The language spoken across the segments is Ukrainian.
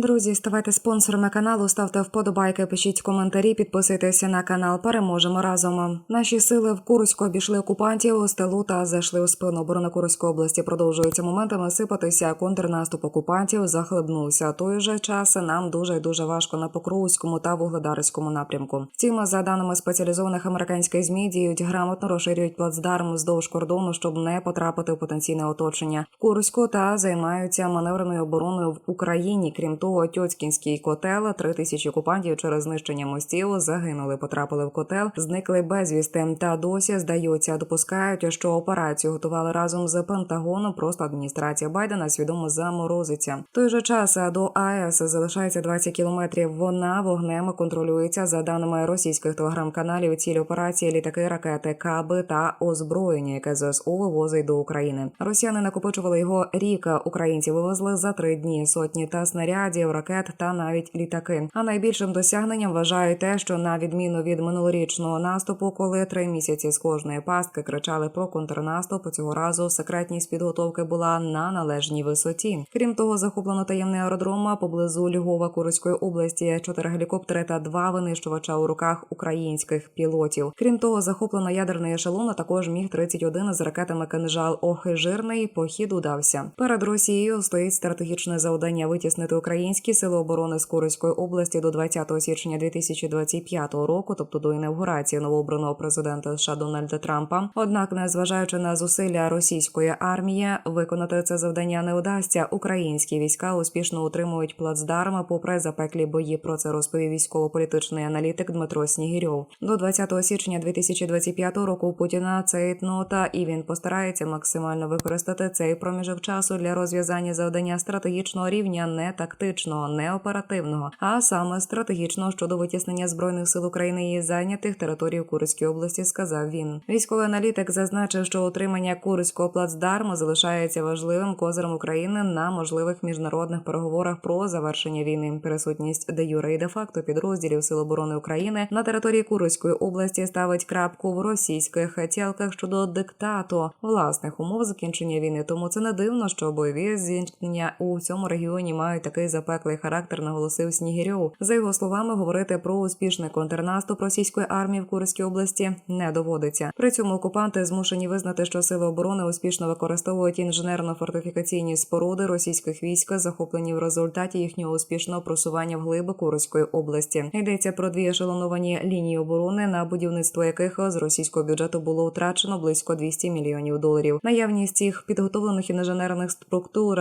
Друзі, ставайте спонсорами каналу, ставте вподобайки, пишіть коментарі, підписуйтеся на канал. Переможемо разом. Наші сили в Курську обійшли окупантів у стелу та зайшли у спину. Оборона Курської області продовжується моментами сипатися. Контрнаступ окупантів захлебнувся. Той же час нам дуже дуже важко на Покровському та Вугледарському напрямку. Втім, за даними спеціалізованих американських змі, діють грамотно розширюють плацдарм вздовж кордону, щоб не потрапити в потенційне оточення в Курську та займаються маневреною обороною в Україні. Крім того, Тьоцькінський котел три тисячі окупантів через знищення мостів загинули, потрапили в котел, зникли безвісти. Та досі здається, допускають, що операцію готували разом з Пентагоном. Просто адміністрація Байдена свідомо заморозиться. Той же час до АЕС залишається 20 кілометрів. Вона вогнем контролюється за даними російських телеграм-каналів. Ціль операції літаки, ракети, каби та озброєння, яке ЗСУ вивозить до України. Росіяни накопичували його рік. Українці вивезли за три дні сотні та снарядів, ракет та навіть літаки. А найбільшим досягненням вважають те, що на відміну від минулорічного наступу, коли три місяці з кожної пастки кричали про контрнаступ, цього разу секретність підготовки була на належній висоті. Крім того, захоплено таємний аеродром поблизу Львова Курської області, чотири гелікоптери та два винищувача у руках українських пілотів. Крім того, захоплено ядерний ешелон, а також міг 31 з ракетами кинжал. Ох жирний похід удався. Перед Росією стоїть стратегічне завдання витіснити українські сили оборони з Курської області до 20 січня 2025 року, тобто до інавгурації новообраного президента США Дональда Трампа. Однак, незважаючи на зусилля російської армії, виконати це завдання не удасться. Українські війська успішно утримують плацдарм, попри запеклі бої. Про це розповів військово-політичний аналітик Дмитро Снігірьов. До 20 січня 2025 року Путіна цей нота, і він постарається максимально використати цей проміжок часу для розв'язання завдання стратегічного рівня, не тактичного, не оперативного, а саме стратегічного щодо витіснення збройних сил України і зайнятих територій у Курській області. Сказав він. Військовий аналітик зазначив, що утримання Курського плацдарму залишається важливим козирем України на можливих міжнародних переговорах про завершення війни. Присутність де юре і де факто підрозділів Сил оборони України на території Курської області ставить крапку в російських хотілках щодо диктату власних умов закінчення війни. Тому це не дивно, що бойові зіткнення у цьому регіоні мають такий запеклий характер, наголосив Снігірьов. За його словами, говорити про успішний контрнаступ російської армії в Курській області не доводиться. При цьому окупанти змушені визнати, що сили оборони успішно використовують інженерно-фортифікаційні споруди російських військ, захоплені в результаті їхнього успішного просування в глиби Курської області. Йдеться про дві ешелоновані лінії оборони, на будівництво яких з російського бюджету було втрачено близько 200 мільйонів доларів. Наявність цих підготовлених інженерних структур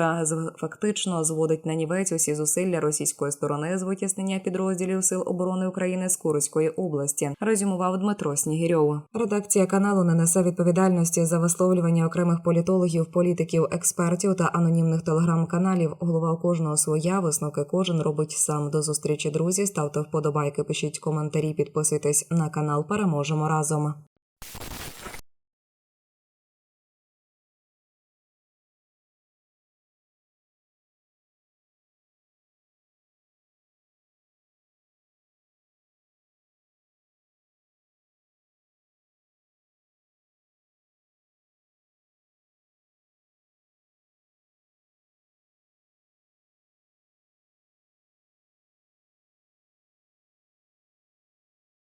фактично зводить на нівець усі зусилля російської сторони з витіснення підрозділів сил оборони України з Курської області. Резюмував Дмитро Снігірьов. Редакція каналу не несе відповідальності за висловлювання окремих політологів, політиків, експертів та анонімних телеграм-каналів. Голова у кожного своя висновки кожен робить сам. До зустрічі друзі. Ставте вподобайки, пишіть коментарі, підписуйтесь на канал. Переможемо разом.